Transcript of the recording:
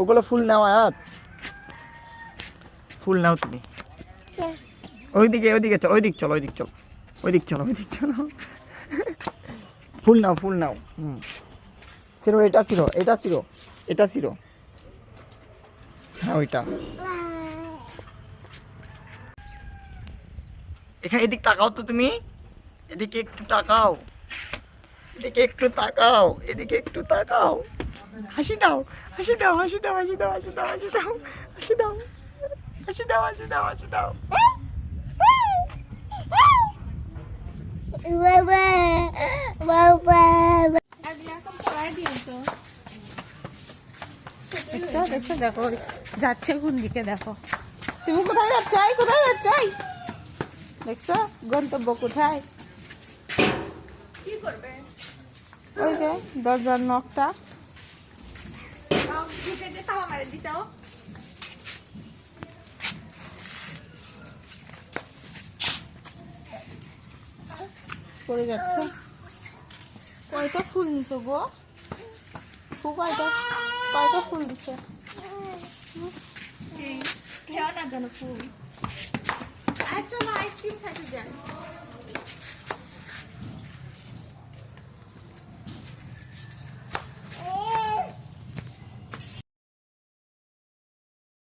ওগুলো ফুল নাও আয়াত। ফুল নাও তুমি। ওইদিকে ওইদিকে চলো ওইদিক চলো ওইদিক চলো ওইদিক চলো ওইদিক চলো। ফুল নাও ফুল নাও। হুম। সিরো এটা সিরো এটা সিরো এটা সিরো। হ্যাঁ ওইটা এখানে এদিক তাকাও তো তুমি। এদিকে একটু তাকাও। এদিকে একটু তাকাও। এদিকে একটু তাকাও। হাসি দাও হাসি দাও হাসি দাও হাসি দাও হাসি দাও হাসি দাও হাসি দাও হাসি দাও হাসি দাও হাসি দাও দেখছ দেখছ দেখো যাচ্ছে কোন দিকে দেখো। তুমি কোথায় যাচ্ছ? কোথায় যাচ্ছ? দেখছ? গন্তব্য কোথায়? ওই যে দরজার নখটা তাও পড়ে যাচ্ছে। কয়টা ফুল নিছো গো? ফু কয়টা? কয়টা ফুল দিছে? এই না কেন ফুল? আর চলো আইসক্রিম খাইতে যাই।